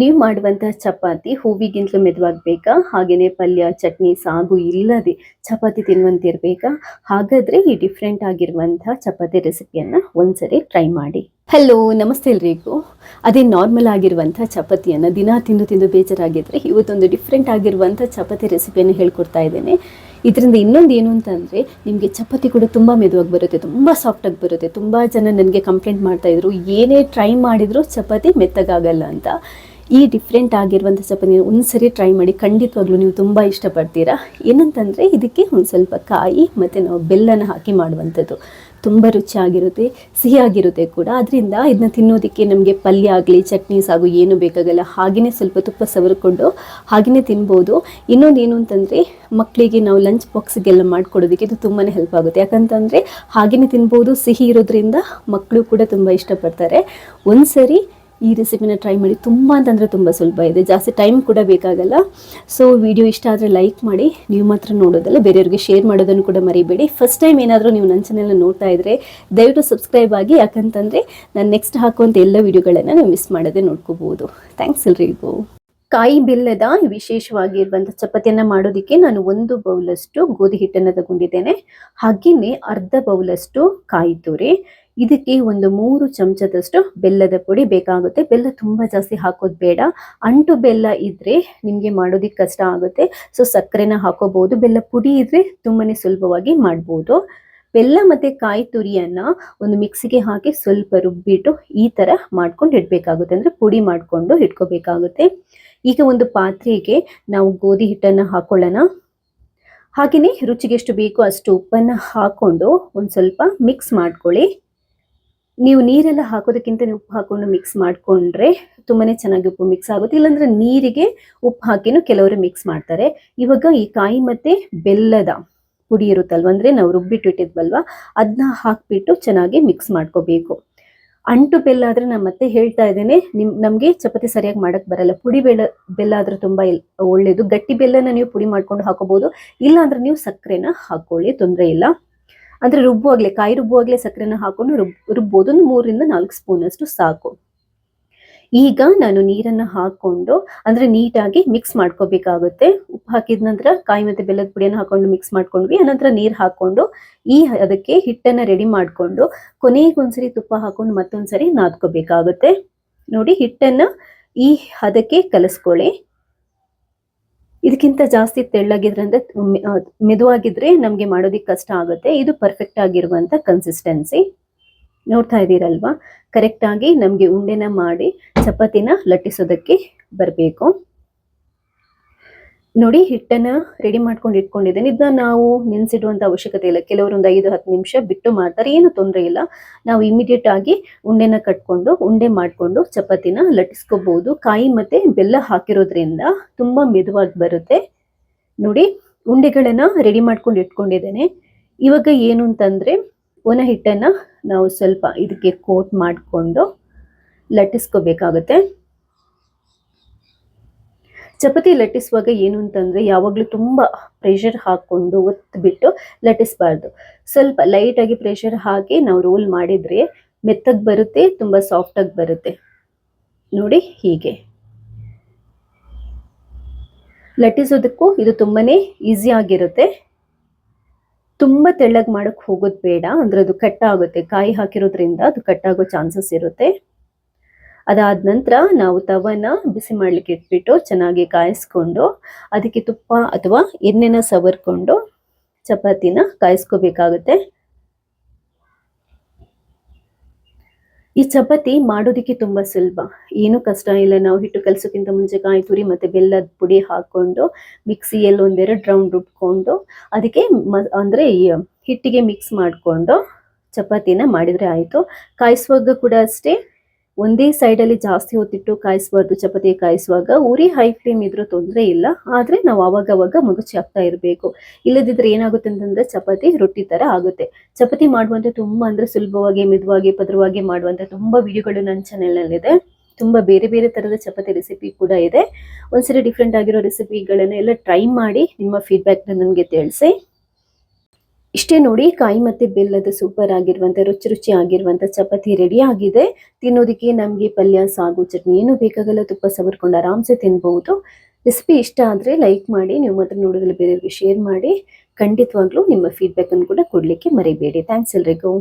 ನೀವು ಮಾಡುವಂಥ ಚಪಾತಿ ಹೂವಿಗಿಂತಲೂ ಮೆದುವಾಗಬೇಕಾ ಹಾಗೆಯೇ ಪಲ್ಯ, ಚಟ್ನಿ, ಸಾಗು ಇಲ್ಲದೆ ಚಪಾತಿ ತಿನ್ನುವಂತಿರಬೇಕಾ ಹಾಗಾದರೆ ಈ ಡಿಫ್ರೆಂಟ್ ಆಗಿರುವಂಥ ಚಪಾತಿ ರೆಸಿಪಿಯನ್ನು ಒಂದ್ಸರಿ ಟ್ರೈ ಮಾಡಿ. ಹಲೋ ನಮಸ್ತೆ ಎಲ್ರಿಗೂ. ಅದೇ ನಾರ್ಮಲ್ ಆಗಿರುವಂಥ ಚಪಾತಿಯನ್ನು ದಿನ ತಿಂದು ತಿಂದು ಬೇಜಾರಾಗಿದ್ರೆ ಇವತ್ತೊಂದು ಡಿಫ್ರೆಂಟ್ ಆಗಿರುವಂಥ ಚಪಾತಿ ರೆಸಿಪಿಯನ್ನು ಹೇಳ್ಕೊಡ್ತಾ ಇದ್ದೇನೆ. ಇದರಿಂದ ಇನ್ನೊಂದು ಏನು ಅಂತಂದರೆ ನಿಮಗೆ ಚಪಾತಿ ಕೂಡ ತುಂಬ ಮೆದುವಾಗಿ ಬರುತ್ತೆ, ತುಂಬ ಸಾಫ್ಟಾಗಿ ಬರುತ್ತೆ. ತುಂಬ ಜನ ನನಗೆ ಕಂಪ್ಲೇಂಟ್ ಮಾಡ್ತಾಯಿದ್ರು ಏನೇ ಟ್ರೈ ಮಾಡಿದರೂ ಚಪಾತಿ ಮೆತ್ತಗಾಗಲ್ಲ ಅಂತ. ಈ ಡಿಫ್ರೆಂಟ್ ಆಗಿರುವಂಥ ಸೊಪ್ಪನ ಒಂದು ಸರಿ ಟ್ರೈ ಮಾಡಿ ಖಂಡಿತವಾಗ್ಲೂ ನೀವು ತುಂಬ ಇಷ್ಟಪಡ್ತೀರಾ. ಏನಂತಂದರೆ ಇದಕ್ಕೆ ಒಂದು ಸ್ವಲ್ಪ ಕಾಯಿ ಮತ್ತು ನಾವು ಬೆಲ್ಲನ ಹಾಕಿ ಮಾಡುವಂಥದ್ದು. ತುಂಬ ರುಚಿಯಾಗಿರುತ್ತೆ, ಸಿಹಿಯಾಗಿರುತ್ತೆ ಕೂಡ. ಅದರಿಂದ ಇದನ್ನ ತಿನ್ನೋದಕ್ಕೆ ನಮಗೆ ಪಲ್ಯ ಆಗಲಿ, ಚಟ್ನಿ ಸಾಗು ಏನು ಬೇಕಾಗಲ್ಲ. ಹಾಗೆಯೇ ಸ್ವಲ್ಪ ತುಪ್ಪ ಸವರ್ಕೊಂಡು ಹಾಗೆಯೇ ತಿನ್ಬೋದು. ಇನ್ನೊಂದು ಏನು ಅಂತಂದರೆ ಮಕ್ಕಳಿಗೆ ನಾವು ಲಂಚ್ ಬಾಕ್ಸ್ಗೆಲ್ಲ ಮಾಡಿಕೊಡೋದಕ್ಕೆ ಇದು ತುಂಬಾ ಹೆಲ್ಪ್ ಆಗುತ್ತೆ. ಯಾಕಂತಂದರೆ ಹಾಗೆಯೇ ತಿನ್ಬೋದು, ಸಿಹಿ ಇರೋದ್ರಿಂದ ಮಕ್ಕಳು ಕೂಡ ತುಂಬ ಇಷ್ಟಪಡ್ತಾರೆ. ಒಂದ್ಸರಿ ಈ ರೆಸಿಪಿನ ಟ್ರೈ ಮಾಡಿ ತುಂಬ ಅಂತಂದರೆ ತುಂಬ ಸುಲಭ ಇದೆ. ಜಾಸ್ತಿ ಟೈಮ್ ಕೂಡ ಬೇಕಾಗಲ್ಲ. ಸೊ ವಿಡಿಯೋ ಇಷ್ಟ ಆದರೆ ಲೈಕ್ ಮಾಡಿ. ನೀವು ಮಾತ್ರ ನೋಡೋದಲ್ಲ, ಬೇರೆಯವ್ರಿಗೆ ಶೇರ್ ಮಾಡೋದನ್ನು ಕೂಡ ಮರಿಬೇಡಿ. ಫಸ್ಟ್ ಟೈಮ್ ಏನಾದರೂ ನೀವು ನನ್ನ ಚಾನೆಲ್ನ ನೋಡ್ತಾ ಇದ್ದರೆ ದಯವಿಟ್ಟು ಸಬ್ಸ್ಕ್ರೈಬ್ ಆಗಿ. ಯಾಕಂತಂದರೆ, ನಾನು ನೆಕ್ಸ್ಟ್ ಹಾಕುವಂಥ ಎಲ್ಲ ವಿಡಿಯೋಗಳನ್ನು ನೀವು ಮಿಸ್ ಮಾಡದೆ ನೋಡ್ಕೋಬೋದು ಥ್ಯಾಂಕ್ಸ್ ಎಲ್ರಿಗೂ. ಕಾಯಿ ಬೆಲ್ಲದ ವಿಶೇಷವಾಗಿರುವಂಥ ಚಪಾತಿಯನ್ನು ಮಾಡೋದಕ್ಕೆ ನಾನು ಒಂದು ಬೌಲಷ್ಟು ಗೋಧಿ ಹಿಟ್ಟನ್ನು ತಗೊಂಡಿದ್ದೇನೆ. ಹಾಗೆಯೇ ಅರ್ಧ ಬೌಲಷ್ಟು ಕಾಯಿ ತುರಿ. ಇದಕ್ಕೆ ಒಂದು ಮೂರು ಚಮಚದಷ್ಟು ಬೆಲ್ಲದ ಪುಡಿ ಬೇಕಾಗುತ್ತೆ. ಬೆಲ್ಲ ತುಂಬ ಜಾಸ್ತಿ ಹಾಕೋದು ಬೇಡ. ಅಂಟು ಬೆಲ್ಲ ಇದ್ರೆ ನಿಮಗೆ ಮಾಡೋದಕ್ಕೆ ಕಷ್ಟ ಆಗುತ್ತೆ. ಸೊ ಸಕ್ಕರೆನ ಹಾಕೋಬಹುದು. ಬೆಲ್ಲ ಪುಡಿ ಇದ್ರೆ ತುಂಬಾನೇ ಸುಲಭವಾಗಿ ಮಾಡ್ಬೋದು. ಬೆಲ್ಲ ಮತ್ತೆ ಕಾಯಿ ತುರಿಯನ್ನ ಒಂದು ಮಿಕ್ಸಿಗೆ ಹಾಕಿ ಸ್ವಲ್ಪ ರುಬ್ಬಿಟ್ಟು ಈ ತರ ಮಾಡ್ಕೊಂಡು ಇಡ್ಬೇಕಾಗುತ್ತೆ. ಅಂದ್ರೆ ಪುಡಿ ಮಾಡ್ಕೊಂಡು ಇಟ್ಕೋಬೇಕಾಗುತ್ತೆ. ಈಗ ಒಂದು ಪಾತ್ರೆಗೆ ನಾವು ಗೋಧಿ ಹಿಟ್ಟನ್ನ ಹಾಕೊಳ್ಳೋಣ. ಹಾಗೆಯೇ ರುಚಿಗೆ ಎಷ್ಟು ಬೇಕೋ ಅಷ್ಟು ಉಪ್ಪನ್ನ ಹಾಕೊಂಡು ಒಂದು ಸ್ವಲ್ಪ ಮಿಕ್ಸ್ ಮಾಡ್ಕೊಳ್ಳಿ. ನೀವು ನೀರೆಲ್ಲ ಹಾಕೋದಕ್ಕಿಂತ ನೀವು ಉಪ್ಪು ಹಾಕೊಂಡು ಮಿಕ್ಸ್ ಮಾಡ್ಕೊಂಡ್ರೆ ತುಂಬಾನೇ ಚೆನ್ನಾಗಿ ಉಪ್ಪು ಮಿಕ್ಸ್ ಆಗುತ್ತೆ. ಇಲ್ಲಾಂದ್ರೆ ನೀರಿಗೆ ಉಪ್ಪು ಹಾಕಿನೂ ಕೆಲವರು ಮಿಕ್ಸ್ ಮಾಡ್ತಾರೆ. ಇವಾಗ ಈ ಕಾಯಿ ಮತ್ತೆ ಬೆಲ್ಲದ ಪುಡಿ ಇರುತ್ತಲ್ವ, ಅಂದ್ರೆ ನಾವು ರುಬ್ಬಿಟ್ಟು ಇಟ್ಟಿದ್ವಲ್ವ ಅದನ್ನ ಹಾಕ್ಬಿಟ್ಟು ಚೆನ್ನಾಗಿ ಮಿಕ್ಸ್ ಮಾಡ್ಕೋಬೇಕು. ಅಂಟು ಬೆಲ್ಲ ಆದ್ರೆ ನಾನು ಮತ್ತೆ ಹೇಳ್ತಾ ಇದ್ದೇನೆ, ನಿಮ್, ನಮ್ಗೆ ಚಪಾತಿ ಸರಿಯಾಗಿ ಮಾಡಕ್ ಬರಲ್ಲ. ಪುಡಿ ಬೆಲ್ಲ ಬೆಲ್ಲ ಆದ್ರೆ ತುಂಬಾ ಒಳ್ಳೇದು. ಗಟ್ಟಿ ಬೆಲ್ಲನ ನೀವು ಪುಡಿ ಮಾಡ್ಕೊಂಡು ಹಾಕೋಬಹುದು ಇಲ್ಲ ಅಂದ್ರೆ ನೀವು ಸಕ್ಕರೆನ ಹಾಕೊಳ್ಳಿ, ತೊಂದರೆ ಇಲ್ಲ. ಅಂದ್ರೆ ರುಬ್ಬುವಾಗ್ಲೇ ಕಾಯಿ ರುಬ್ಬುವಾಗ್ಲೇ ಸಕ್ಕರೆನ ಹಾಕೊಂಡು ರುಬ್, ರುಬ್ಬೋದು. ಒಂದು ಮೂರರಿಂದ ನಾಲ್ಕು ಸ್ಪೂನ್ ಅಷ್ಟು ಸಾಕು. ಈಗ ನಾನು ನೀರನ್ನ ಹಾಕೊಂಡು, ಅಂದ್ರೆ ನೀಟಾಗಿ ಮಿಕ್ಸ್ ಮಾಡ್ಕೋಬೇಕಾಗುತ್ತೆ. ಉಪ್ಪು ಹಾಕಿದ ನಂತರ ಕಾಯಿ ಮತ್ತೆ ಬೆಲ್ಲದ ಪುಡಿಯನ್ನು ಹಾಕೊಂಡು ಮಿಕ್ಸ್ ಮಾಡ್ಕೊಂಡ್ವಿ. ಅನಂತರ ನೀರು ಹಾಕೊಂಡು, ಈ ಅದಕ್ಕೆ ಹಿಟ್ಟನ್ನ ರೆಡಿ ಮಾಡ್ಕೊಂಡು ಕೊನೆಗೊಂದ್ಸರಿ ತುಪ್ಪ ಹಾಕೊಂಡು ಮತ್ತೊಂದ್ಸರಿ ನಾದ್ಕೋಬೇಕಾಗುತ್ತೆ. ನೋಡಿ, ಹಿಟ್ಟನ್ನ ಈ ಹದಕ್ಕೆ ಕಲಿಸ್ಕೊಳ್ಳಿ. ಇದಕ್ಕಿಂತ ಜಾಸ್ತಿ ತೆಳ್ಳಗಿದ್ರೆ ಅಂದ್ರೆ ಮೆದುವಾಗಿದ್ರೆ ನಮ್ಗೆ ಮಾಡೋದಿಕ್ಕೆ ಕಷ್ಟ ಆಗುತ್ತೆ. ಇದು ಪರ್ಫೆಕ್ಟ್ ಆಗಿರುವಂತ ಕನ್ಸಿಸ್ಟೆನ್ಸಿ ನೋಡ್ತಾ ಇದ್ದೀರಲ್ವಾ? ಕರೆಕ್ಟ್ ಆಗಿ ನಮ್ಗೆ ಉಂಡೆನ ಮಾಡಿ ಚಪಾತಿನ ಲಟ್ಟಿಸೋದಕ್ಕೆ ಬರಬೇಕು. ನೋಡಿ, ಹಿಟ್ಟನ್ನ ರೆಡಿ ಮಾಡ್ಕೊಂಡು ಇಟ್ಕೊಂಡಿದ್ದೇನೆ. ಇದನ್ನ ನಾವು ನೆನೆಸಿಡುವಂತ ಅವಶ್ಯಕತೆ ಇಲ್ಲ. ಕೆಲವರು ಒಂದು ಐದು, ಹತ್ತು ನಿಮಿಷ ಬಿಟ್ಟು ಮಾಡ್ತಾರೆ. ಏನು ತೊಂದರೆ ಇಲ್ಲ. ನಾವು ಇಮಿಡಿಯೇಟ್ ಆಗಿ ಉಂಡೆನ ಕಟ್ಕೊಂಡು, ಉಂಡೆ ಮಾಡ್ಕೊಂಡು ಚಪಾತಿನ ಲಟ್ಟಿಸ್ಕೋಬಹುದು ಕಾಯಿ ಮತ್ತೆ ಬೆಲ್ಲ ಹಾಕಿರೋದ್ರಿಂದ ತುಂಬಾ ಮೆದುವಾಗಿ ಬರುತ್ತೆ. ನೋಡಿ, ಉಂಡೆಗಳನ್ನ ರೆಡಿ ಮಾಡ್ಕೊಂಡು ಇಟ್ಕೊಂಡಿದ್ದೇನೆ. ಇವಾಗ ಏನು ಅಂತಂದ್ರೆ ಒಣ ಹಿಟ್ಟನ್ನ ನಾವು ಸ್ವಲ್ಪ ಇದಕ್ಕೆ ಕೋಟ್ ಮಾಡಿಕೊಂಡು ಲಟ್ಟಿಸ್ಕೋಬೇಕಾಗುತ್ತೆ. ಚಪಾತಿ ಲಟ್ಟಿಸುವಾಗ ಏನು ಅಂತಂದ್ರೆ, ಯಾವಾಗಲೂ ತುಂಬಾ ಪ್ರೆಷರ್ ಹಾಕೊಂಡು ಒತ್ಬಿಟ್ಟು ಲಟ್ಟಿಸ್ಬಾರ್ದು. ಸ್ವಲ್ಪ ಲೈಟ್ ಆಗಿ ಪ್ರೆಷರ್ ಹಾಕಿ ನಾವು ರೋಲ್ ಮಾಡಿದ್ರೆ, ಮೆತ್ತಗೆ ಬರುತ್ತೆ, ತುಂಬಾ ಸಾಫ್ಟ್ ಆಗಿ ಬರುತ್ತೆ. ನೋಡಿ ಹೀಗೆ. ಲಟ್ಟಿಸೋದಕ್ಕೂ ಇದು ತುಂಬಾನೇ ಈಸಿ ಆಗಿರುತ್ತೆ. ತುಂಬಾ ತೆಳ್ಳಗೆ ಮಾಡೋಕ್ಕೆ ಹೋಗೋದು ಬೇಡ, ಅಂದ್ರೆ ಅದು ಕಟ್ ಆಗುತ್ತೆ ಕಾಯಿ ಹಾಕಿರೋದ್ರಿಂದ ಅದು ಕಟ್ ಆಗೋ ಚಾನ್ಸಸ್ ಇರುತ್ತೆ. ಅದಾದ ನಂತರ ನಾವು ತವನ ಬಿಸಿ ಮಾಡ್ಲಿಕ್ಕೆ ಇಟ್ಬಿಟ್ಟು ಚೆನ್ನಾಗಿ ಕಾಯಿಸ್ಕೊಂಡು, ಅದಕ್ಕೆ ತುಪ್ಪ ಅಥವಾ ಎಣ್ಣೆನ ಸವರ್ಕೊಂಡು, ಚಪಾತಿನ ಕಾಯಿಸ್ಕೋಬೇಕಾಗುತ್ತೆ. ಈ ಚಪಾತಿ ಮಾಡೋದಕ್ಕೆ ತುಂಬಾ ಸುಲಭ. ಏನು ಕಷ್ಟ ಇಲ್ಲ. ನಾವು ಹಿಟ್ಟು ಕಲಸೋಕ್ಕಿಂತ ಮುಂಚೆ ಕಾಯಿ ತುರಿ ಮತ್ತೆ ಬೆಲ್ಲದ ಪುಡಿ ಹಾಕೊಂಡು ಮಿಕ್ಸಿಯಲ್ಲಿ ಒಂದೆರಡು ರೌಂಡ್ ರುಬ್ಕೊಂಡು ಅದಕ್ಕೆ ಮ, ಅಂದರೆ ಹಿಟ್ಟಿಗೆ ಮಿಕ್ಸ್ ಮಾಡಿಕೊಂಡು ಚಪಾತಿನ ಮಾಡಿದ್ರೆ ಆಯಿತು. ಕಾಯಿಸುವಾಗ ಕೂಡ ಅಷ್ಟೇ. ಒಂದೇ ಸೈಡಲ್ಲಿ ಜಾಸ್ತಿ ಹೊತ್ತಿಟ್ಟು ಕಾಯಿಸಬಾರ್ದು ಚಪಾತಿ ಕಾಯಿಸುವಾಗ ಉರಿ ಹೈ ಫ್ಲೇಮ್ ಇದ್ರೂ ತೊಂದರೆ ಇಲ್ಲ. ಆದರೆ ನಾವು ಅವಾಗ ಮಗುಚಿ ಹಾಕ್ತಾ ಇರಬೇಕು. ಇಲ್ಲದಿದ್ರೆ ಏನಾಗುತ್ತೆ ಅಂತಂದ್ರೆ ಚಪಾತಿ ರೊಟ್ಟಿ ತರ ಆಗುತ್ತೆ. ಚಪಾತಿ ಮಾಡುವಂತೆ ತುಂಬಾ ಅಂದ್ರೆ ಸುಲಭವಾಗಿ, ಮಿದುವಾಗಿ ಪದರವಾಗಿ ಮಾಡುವಂತ ತುಂಬಾ ವಿಡಿಯೋಗಳು ನನ್ನ ಚಾನೆಲ್ನಲ್ಲಿದೆ ತುಂಬಾ ಬೇರೆ ಬೇರೆ ತರದ ಚಪಾತಿ ರೆಸಿಪಿ ಕೂಡ ಇದೆ. ಒಂದ್ಸರಿ ಡಿಫ್ರೆಂಟ್ ಆಗಿರೋ ರೆಸಿಪಿಗಳನ್ನ ಎಲ್ಲ ಟ್ರೈ ಮಾಡಿ ನಿಮ್ಮ ಫೀಡ್ಬ್ಯಾಕ್ನ ನನಗೆ ತಿಳಿಸಿ. ಇಷ್ಟೇ ನೋಡಿ, ಕಾಯಿ ಮತ್ತೆ ಬೆಲ್ಲದ ಸೂಪರ್ ಆಗಿರುವಂತ, ರುಚಿ ರುಚಿ ಆಗಿರುವಂತ ಚಪಾತಿ ರೆಡಿ ಆಗಿದೆ. ತಿನ್ನೋದಕ್ಕೆ ನಮಗೆ ಪಲ್ಯ, ಸಾಗು, ಚಟ್ನಿ ಏನು ಬೇಕಾಗಲ್ಲ. ತುಪ್ಪ ಸವರ್ಕೊಂಡು ಆರಾಮ್ಸೆ ತಿನ್ಬಹುದು. ರೆಸಿಪಿ ಇಷ್ಟ ಆದರೆ ಲೈಕ್ ಮಾಡಿ, ನೀವು ಮಾತ್ರ ನೋಡಿದ್ರೆ ಬೇರೆಯವ್ರಿಗೆ ಶೇರ್ ಮಾಡಿ. ಖಂಡಿತವಾಗ್ಲೂ ನಿಮ್ಮ ಫೀಡ್ಬ್ಯಾಕ್ ಅನ್ನು ಕೂಡ ಕೊಡಲಿಕ್ಕೆ ಮರಿಬೇಡಿ. ಥ್ಯಾಂಕ್ಸ್ ಎಲ್ರಿಗೂ.